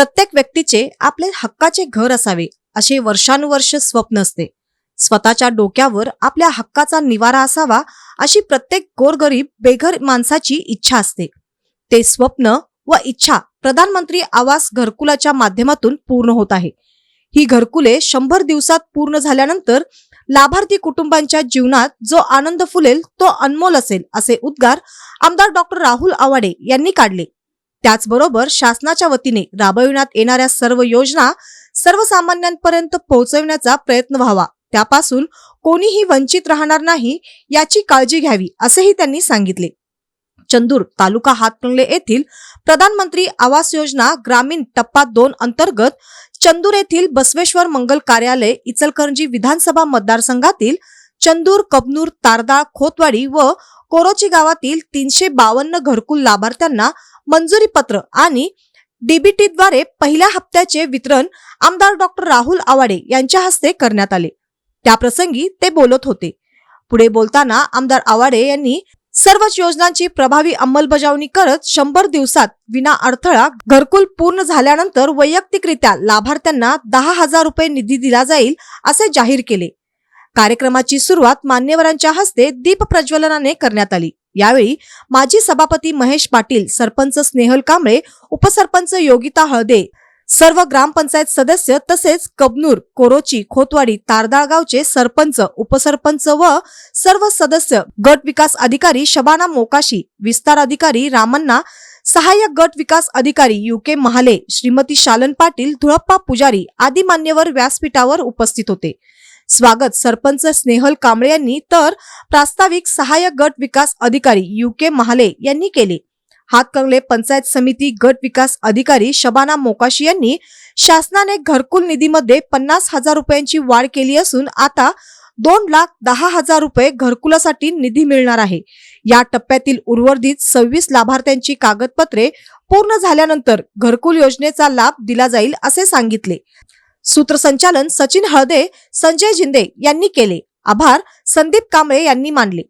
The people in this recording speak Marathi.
प्रत्येक व्यक्तीचे आपले हक्काचे घर असावे असे वर्षानुवर्ष स्वप्न असते. स्वतःच्या डोक्यावर आपल्या हक्काचा निवारा असावा अशी प्रत्येक गोरगरीब बेघर माणसाची इच्छा असते. ते स्वप्न व इच्छा प्रधानमंत्री आवास घरकुलाच्या माध्यमातून पूर्ण होत आहे. ही घरकुले शंभर दिवसात पूर्ण झाल्यानंतर लाभार्थी कुटुंबांच्या जीवनात जो आनंद फुलेल तो अनमोल असेल असे उद्गार आमदार डॉक्टर राहुल आवाडे यांनी काढले. त्याचबरोबर शासनाच्या वतीने राबविण्यात येणाऱ्या सर्व योजना सर्वसामान्यांपर्यंत पोहोचविण्याचा प्रयत्न व्हावा. त्यापासून कोणीही वंचित राहणार नाही याची काळजी घ्यावी असेही त्यांनी सांगितले. चंदूर तालुका हातकंगले येथील प्रधानमंत्री आवास योजना ग्रामीण टप्पा दोन अंतर्गत चंदूर येथील बसवेश्वर मंगल कार्यालय इचलकरंजी विधानसभा मतदारसंघातील चंदूर कबनूर तारदाळ खोतवाडी व कोरोची गावातील तीनशे बावन्न घरकुल लाभार्थ्यांना मंजुरी पत्र आणि डीबीटीद्वारे पहिल्या हप्त्याचे वितरण आमदार डॉक्टर राहुल आवाडे यांच्या हस्ते करण्यात आले. त्याप्रसंगी ते बोलत होते. पुढे बोलताना आमदार आवाडे यांनी सर्वच योजनांची प्रभावी अंमलबजावणी करत शंभर दिवसात विना अडथळा घरकुल पूर्ण झाल्यानंतर वैयक्तिकरित्या लाभार्थ्यांना दहा हजार रुपये निधी दिला जाईल असे जाहीर केले. कार्यक्रमाची सुरुवात मान्यवरांच्या हस्ते दीप प्रज्वलनाने करण्यात आली. यावेळी माजी सभापती महेश पाटील सरपंच स्नेहल कांबळे उपसरपंच योगिता हळदे सर्व ग्रामपंचायत सदस्य तसेच कबनूर कोरोची खोतवाडी तारदाळ गावचे सरपंच उपसरपंच व सर्व सदस्य गट विकास अधिकारी शबाना मोकाशी विस्तार अधिकारी रामन्ना सहाय्यक गट विकास अधिकारी युके महाले श्रीमती शालन पाटील धुळप्पा पुजारी आदी मान्यवर व्यासपीठावर उपस्थित होते. स्वागत. सरपंच स्नेहल कांबळे यांनी तर प्रास्ताविक सहाय्यक गट विकास अधिकारी युके महाले यांनी केले. हातकंगले पंचायत समिती गट विकास अधिकारी शबाना मोकाशी यांनी शासनाने घरकुल निधीमध्ये पन्नास हजार रुपयांची वाढ केली असून आता दोन लाख दहा हजार रुपये घरकुलासाठी निधी मिळणार आहे. या टप्प्यातील उर्वरित सव्वीस लाभार्थ्यांची कागदपत्रे पूर्ण झाल्यानंतर घरकुल योजनेचा लाभ दिला जाईल असे सांगितले. सूत्रसंचालन सचिन हळदे संजय जिंदे यांनी केले. आभार संदीप कांबळे यांनी मानले.